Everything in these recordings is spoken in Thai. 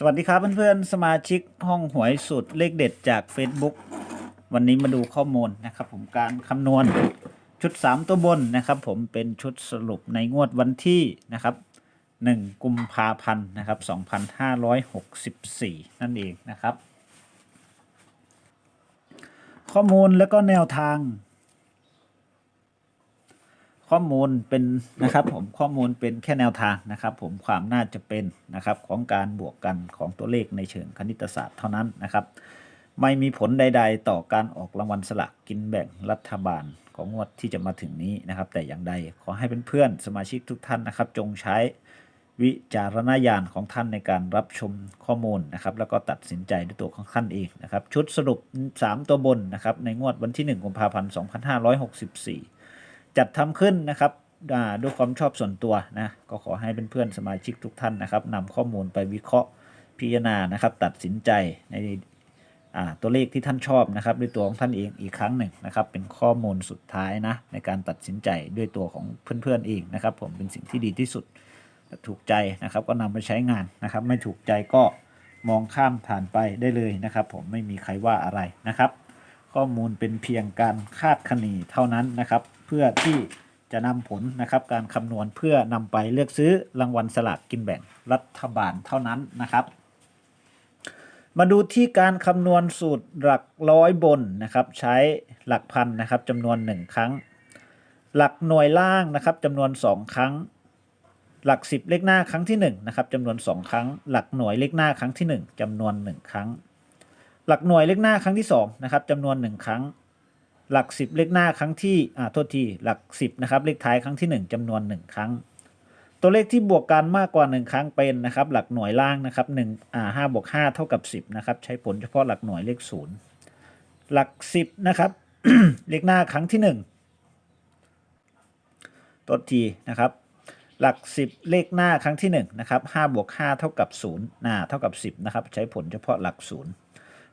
สวัสดีครับเพื่อนๆ สมาชิกห้องหวยสุดเลขเด็ดจาก Facebook วันนี้มาดูข้อมูลนะครับผมการคำนวณชุด 3 ตัวบนนะครับผมเป็นชุดสรุปในงวดวันที่นะครับ1กุมภาพันธ์นะครับ2564 นั่นเองนะครับ ข้อมูลแล้วก็แนวทาง ข้อมูลเป็นนะครับผมข้อมูลเป็นแค่แนวทางนะครับ ผมความน่าจะเป็นนะครับของการบวกกันของตัวเลขในเชิงคณิตศาสตร์เท่านั้นนะครับ ไม่มีผลใด ๆ ต่อการออกรางวัลสลากกินแบ่งรัฐบาลของงวดที่จะมาถึงนี้นะครับ แต่อย่างใดขอให้เพื่อนๆสมาชิกทุกท่านนะครับ จงใช้วิจารณญาณของท่านในการรับชมข้อมูลนะครับ แล้วก็ตัดสินใจด้วยตัวของท่านเองนะครับ ชุดสรุป 3 ตัวบนนะครับ ในงวดวันที่ 1 กุมภาพันธ์ 2564 จัดทำขึ้นนะครับด้วยความชอบส่วนตัวนะก็ขอให้เพื่อนๆสมาชิกทุกท่านนะครับนำข้อมูลไปวิเคราะห์พิจารณานะครับ ตัดสินใจในตัวเลขที่ท่านชอบนะครับ ด้วยตัวของท่านเองอีกครั้งหนึ่งนะครับ เป็นข้อมูลสุดท้ายนะในการตัดสินใจด้วยตัวของเพื่อนๆเองนะครับ ผมเป็นสิ่งที่ดีที่สุดถูกใจนะครับ ก็นำไปใช้งานนะครับ ไม่ถูกใจก็มองข้ามผ่านไปได้เลยนะครับ ผมไม่มีใครว่าอะไรนะครับ ข้อมูลเป็นเพียงการคาดคะเนเท่านั้นนะครับ เพื่อที่จะนำผลนะครับการคำนวณเพื่อนำไปเลือกซื้อรางวัลสลากกินแบ่งรัฐบาลเท่านั้นนะครับ มาดูที่การคำนวณสูตรหลักร้อยบนนะครับ ใช้หลักพันนะครับจำนวน 1 ครั้ง หลักหน่วยล่างนะครับจำนวน 2 ครั้ง หลัก 10 เลขหน้าครั้งที่1นะครับจำนวน 2 ครั้ง หลักหน่วยเลขหน้าครั้งที่ 1จำนวน 1 ครั้ง หลักหน่วยเลขหน้าครั้งที่2นะครับจำนวน 1 ครั้ง หลัก 10 เลขหน้าครั้งที่อ่าโทษทีหลัก 10นะครับเลขท้ายครั้งที่ 1จำนวน 1 ครั้ง ตัวเลขที่บวกกันมากกว่า 1 ครั้งเป็นนะครับหลักหน่วยล่างนะครับ1อ่า5บวก5เท่ากับ 10นะครับใช้ผลเฉพาะหลักหน่วยเลข 0 หลัก 10นะครับเลขหน้าครั้งที่1ตัวทีนะครับหลัก 10 เลขหน้าครั้งที่1นะครับ5บวก5เท่ากับ0น่าเท่ากับ 10นะครับใช้ผลเฉพาะหลัก 0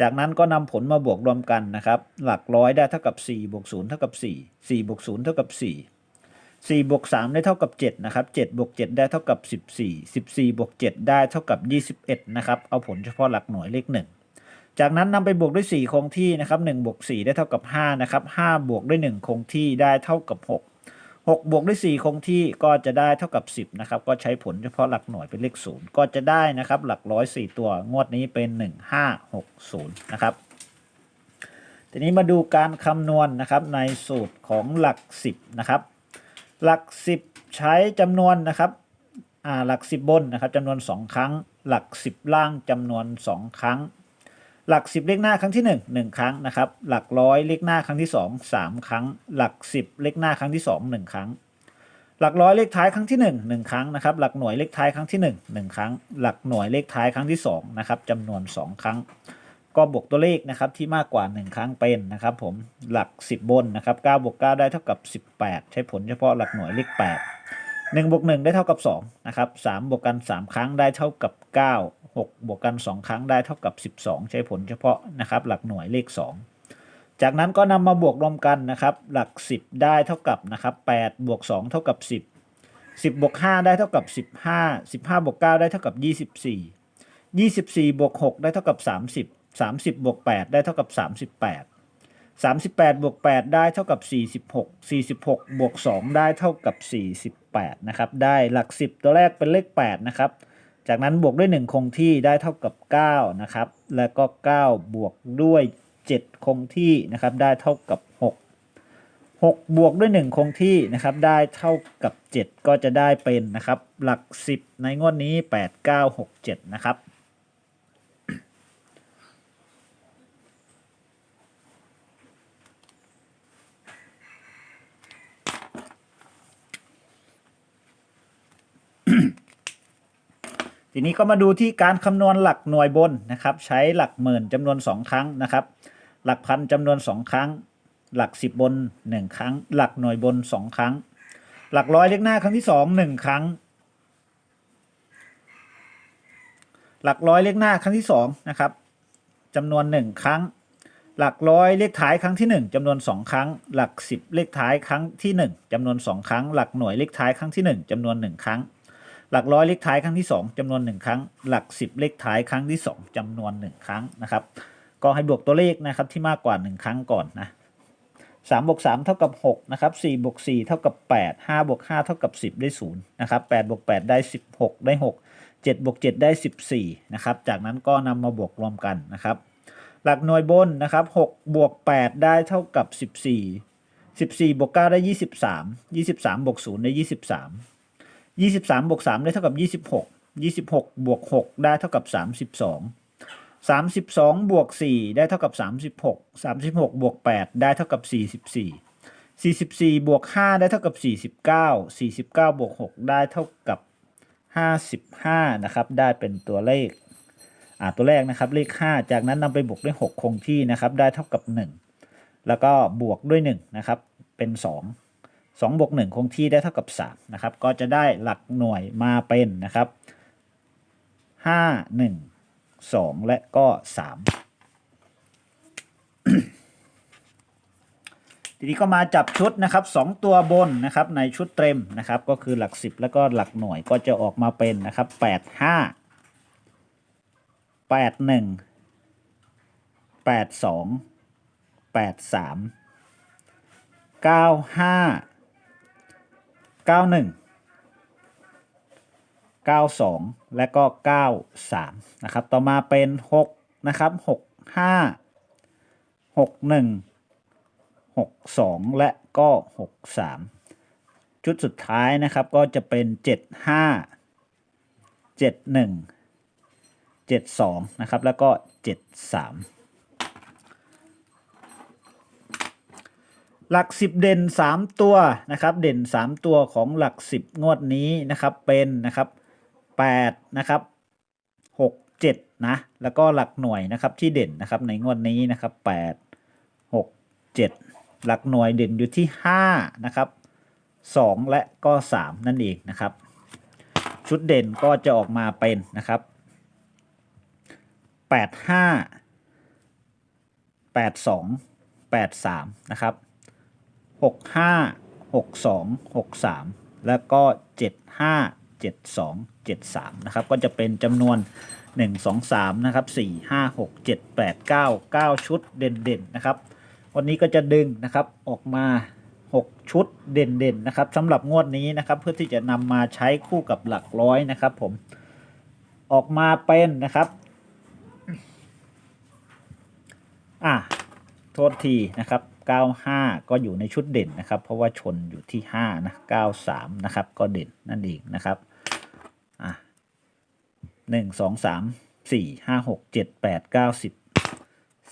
จากนั้นก็นำผลมาบวกรวมกันนะครับ หลักร้อยได้เท่ากับ4บวก0เท่ากับ4 4บวก0เท่ากับ4 4บวก3ได้เท่ากับ7นะครับ7บวก7ได้เท่ากับ 14 14บวก7ได้เท่ากับ 21นะครับเอาผลเฉพาะหลักหน่วยเลข1จากนั้นนำไปบวกด้วย 4 คงที่นะครับ1บวก4ได้เท่ากับ5นะครับ5บวกด้วย 1 คงที่ได้เท่ากับ 6 6 บวกด้วย 4 คงที่ก็จะได้เท่ากับ 10 นะครับ ก็ใช้ผลเฉพาะหลักหน่วยเป็นเลข 0 ก็จะได้นะครับ หลักร้อย 4 ตัว งวดนี้เป็น 1560 นะครับ ทีนี้มาดูการคำนวณนะครับในสูตรของหลัก 10 นะครับ หลัก 10 ใช้จำนวนนะครับหลัก 10 บนนะครับจำนวน 2 ครั้ง หลัก 10 ล่างจำนวน 2 ครั้ง หลัก 10 เลขหน้าครั้งที่ 1 1 ครั้งนะครับ หลักร้อยเลขหน้าครั้งที่ 2 3 ครั้ง หลัก 10 เลขหน้าครั้งที่ 2 1 ครั้ง หลักร้อยเลขท้ายครั้งที่ 1 1 ครั้งนะครับ หลักหน่วยเลขท้ายครั้งที่ 1 1 ครั้ง หลักหน่วยเลขท้ายครั้งที่2นะครับจำนวน 2 ครั้ง ก็บวกตัวเลขนะครับที่มากกว่า 1 ครั้งเป็นนะครับ ผม หลัก 10 บนนะครับ9บวก9ได้เท่ากับ 18 ใช้ผลเฉพาะหลักหน่วยเลข8 1บวก1ได้เท่ากับ2นะครับ3บวกกัน 3 ครั้งได้เท่ากับ 9 6 บวกกัน 2 ครั้งได้เท่ากับ 12 ใช้ผลเฉพาะนะครับ หลักหน่วยเลข 2 จากนั้นก็นำมาบวกรวมกันนะครับ หลัก 10 ได้เท่ากับนะครับ8บวก2เท่ากับ 10 10บวก5ได้เท่ากับ 15 15บวก9ได้เท่ากับ 24 24บวก6ได้เท่ากับ 30 30บวก8ได้เท่ากับ 38 38บวก8ได้เท่ากับ 46 46 บวก 2 ได้เท่ากับ 48 นะครับ ได้หลัก 10 ตัวแรกเป็นเลข 8 นะครับ จากนั้นบวกด้วย 1 คงที่ได้เท่ากับ 9 นะครับ แล้วก็ 9 บวกด้วย 7 คงที่นะครับ ได้เท่ากับ 6 6 บวกด้วย 1 คงที่นะครับ ได้เท่ากับ 7 ก็จะได้เป็นนะครับ หลัก 10 ในงวดนี้ 8 9 6 7 นะครับ ทีนี้ก็มาดูที่การคำนวณหลักหน่วยบนนะครับ ใช้หลักหมื่นจำนวน 2 ครั้งนะครับ หลักพันจำนวน 2 ครั้ง หลัก 10 บน 1 ครั้ง หลักหน่วยบน 2 ครั้ง หลักร้อยเลขหน้าครั้งที่ 2 1 ครั้ง หลักร้อยเลขหน้าครั้งที่2นะครับจำนวน 1 ครั้ง หลักร้อยเลขท้ายครั้งที่ 1จำนวน 2 ครั้ง หลัก 10 เลขท้ายครั้งที่ 1จำนวน 2 ครั้ง หลักหน่วยเลขท้ายครั้งที่ 1จำนวน 1 ครั้ง หลักร้อยเลขท้ายครั้งที่ 2จำนวน 1 ครั้ง หลัก 10 เลขท้ายครั้งที่ 2จำนวน 1 ครั้งนะครับ ก็ให้บวกตัวเลขนะครับที่มากกว่า 1 ครั้งก่อนนะ3บวก3เท่ากับ6นะครับ4บวก4เท่ากับ8 5บวก5เท่ากับ10ได้0นะครับ8บวก8ได้16ได้6 7บวก7ได้14นะครับ จากนั้นก็นำมาบวกรวมกันนะครับ หลักหน่วยบนนะครับ6บวก8ได้เท่ากับ14 14บวก9ได้23 23บวก0ได้23 23บ ยี่สิบสามบวกสามได้เท่ากับยี่สิบหกยี่สิบหกบวกหกได้เท่ากับสามสิบสองสามสิบสองบวกสี่ได้เท่ากับสามสิบหกสามสิบหกบวกแปดได้เท่ากับสี่สิบสี่สี่สิบสี่บวกห้าได้เท่ากับสี่สิบเก้าสี่สิบเก้าบวกหกได้เท่ากับห้าสิบห้านะครับ ได้เป็นตัวเลขอ่าตัวแรกนะครับเลขห้าจากนั้นนำไปบวกด้วยหกคงที่นะครับ ได้เท่ากับหนึ่งแล้วก็บวกด้วยหนึ่งนะครับ เป็นสอง 2บวก1คงที่ได้เท่ากับ3นะครับก็จะได้หลักหน่วยมาเป็นนะครับ 5 1 2 และก็ 3 ทีนี้ก็มาจับชุดนะครับ 2 ตัวบนนะครับในชุดเต็มนะครับ ก็คือหลัก 10 แล้วก็หลักหน่วยก็จะออกมาเป็นนะครับ 8 5แปดหนึ่งแป ดสองแปดสามเก้าหนึ่งเก้าสองและก็เก้าสามนะครับ ต่อมาเป็นหกนะครับหกห้าหกหนึ่งหกสองและก็หกสามชุดสุดท้ายนะครับก็จะเป็นเจ็ดห้าเจ็ดหนึ่ง72 นะครับ แล้วก็ 73 หลัก 10 เด่น 3 ตัวนะครับ เด่น 3 ตัวของหลัก 10 งวดนี้นะครับเป็นนะครับ8นะครับ6 7นะแล้วก็หลักหน่วยนะครับที่เด่นนะครับในงวดนี้นะครับ 8 6 7 หลักหน่วยเด่นอยู่ที่5นะครับ2และก็ 3 นั่นเองนะครับ ชุดเด่นก็จะออกมาเป็นนะครับแปดห้าแปดสองแปดสามนะครับ หกห้าหกสองหกสามแล้วก็เจ็ดห้าเจ็ดสองเจ็ดสามนะครับ ก็จะเป็นจำนวนหนึ่งสองสามนะครับสี่ห้าหกเจ็ดแปดเก้าเก้าชุดเด่นๆ นะครับ วันนี้ก็จะดึงนะครับออกมาหกชุดเด่นๆ นะครับสำหรับงวดนี้นะครับเพื่อที่จะนำมาใช้คู่กับหลักร้อยนะครับผมออกมาเป็นนะครับอะโทษทีนะครับ 95 ก็อยู่ในชุดเด่นนะครับ เพราะว่าชนอยู่ที่5นะ93 นะครับ ก็เด่นนั่นเองนะครับอะ1 2 3 4 5 6 7 8 9 10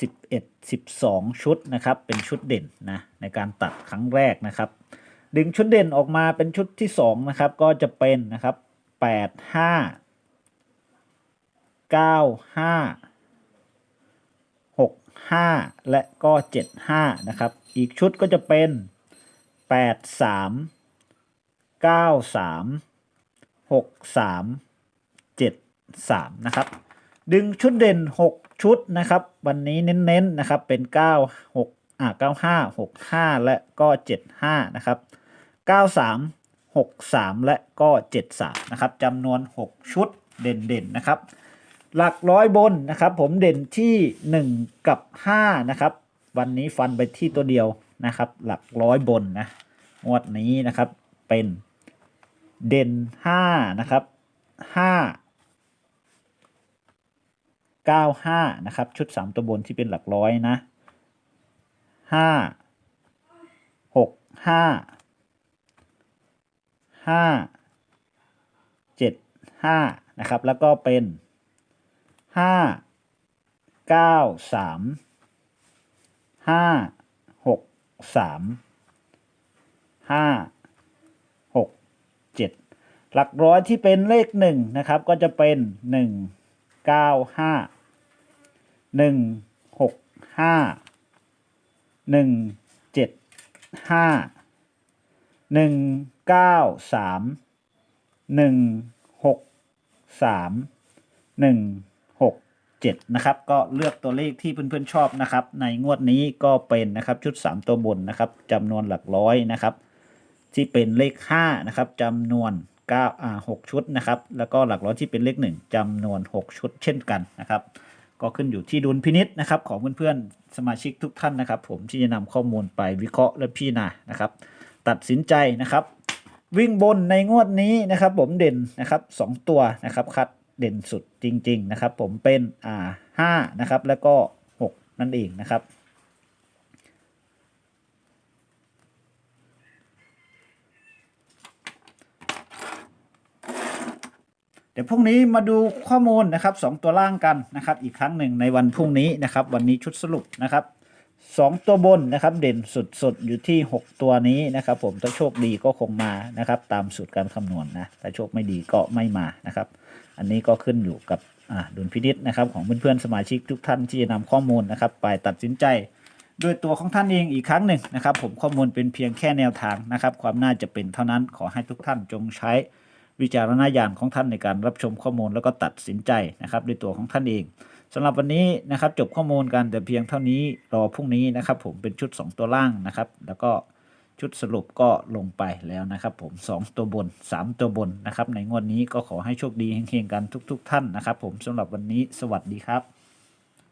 11 12 ชุดนะครับ เป็นชุดเด่นนะในการตัดครั้งแรกนะครับ ดึงชุดเด่นออกมาเป็นชุดที่2นะครับก็จะเป็นนะครับ 8 5 9 5 5 และก็ 7 5 นะครับ อีกชุดก็จะเป็น 8 3 9 3 6 3 7 3 นะครับ ดึงชุดเด่น 6 ชุดนะครับ วันนี้เน้นๆนะครับ เป็น 9 6อ่า95 65 และก็ 75 นะครับ 93 63 และก็ 73 นะครับจำนวน 6 ชุดเด่นๆ นะครับ หลักร้อยบนนะครับผมเด่นที่ 1 กับ 5 นะครับ วันนี้ฟันไปที่ตัวเดียวนะครับ หลักร้อยบนนะงวดนี้นะครับเป็นเด่น 5 นะครับ 5 9 5 นะครับ ชุด 3 ตัวบนที่เป็นหลักร้อยนะ 5 6 5 5 7 5 นะครับ แล้วก็เป็น ห้าเก้าสามห้าหกสามห้าหกเจ็ดหลักร้อยที่เป็นเลขหนึ่งนะครับ ก็จะเป็นหนึ่งเก้าห้าหนึ่งหกห้าหนึ่งเจ็ดห้าหนึ่งเก้าสามหนึ่งหกสามหนึ่ง 7 นะครับ ก็เลือกตัวเลขที่เพื่อนๆชอบนะครับ ในงวดนี้ก็เป็นนะครับชุด 3 ตัวบนนะครับจำนวนหลักร้อยนะครับ ที่เป็นเลข5นะครับจำนวน9อ่า6ชุดนะครับ แล้วก็หลักร้อยที่เป็นเลข 1จำนวน 6 ชุดเช่นกันนะครับ ก็ขึ้นอยู่ที่ดุลพินิษนะครับ ของเพื่อนๆสมาชิกทุกท่านนะครับ ผมที่จะนำข้อมูลไปวิเคราะห์และพิจารณานะครับ ตัดสินใจนะครับ วิ่งบนในงวดนี้นะครับ ผมเด่นนะครับสองตัวนะครับคัด เด่นสุดจริง ๆ นะครับ ผมเป็นอ่าห้านะครับ แล้วก็หกนั่นเองนะครับเดี๋ยวพรุ่งนี้มาดูข้อมูลนะครับสองตัวล่างกันนะครับ อีกครั้งหนึ่งในวันพรุ่งนี้นะครับ วันนี้ชุดสรุปนะครับสองตัวบนนะครับ เด่นสุดๆอยู่ที่ 6 ตัวนี้นะครับ ผมถ้าโชคดีก็คงมานะครับ ตามสูตรการคำนวณนะถ้าโชคไม่ดีก็ไม่มานะครับ อันนี้ก็ขึ้นอยู่กับดุลพินิษนะครับของเพื่อนๆสมาชิกทุกท่านที่จะนำข้อมูลนะครับไปตัดสินใจด้วยตัวของท่านเองอีกครั้งหนึ่งนะครับ ผมข้อมูลเป็นเพียงแค่แนวทางนะครับ ความน่าจะเป็นเท่านั้นขอให้ทุกท่านจงใช้วิจารณญาณของท่านในการรับชมข้อมูลแล้วก็ตัดสินใจนะครับด้วยตัวของท่านเองสำหรับวันนี้นะครับจบข้อมูลกันแต่เพียงเท่านี้รอพรุ่งนี้นะครับ ผมเป็นชุด 2 ตัวล่างนะครับ แล้วก็ ชุดสรุปก็ลงไปแล้วนะครับผม 2 ตัวบน 3 ตัวบนนะครับ ในงวดนี้ก็ขอให้โชคดีเฮงๆกันทุก ๆ ท่านนะครับผมสำหรับวันนี้สวัสดีครับ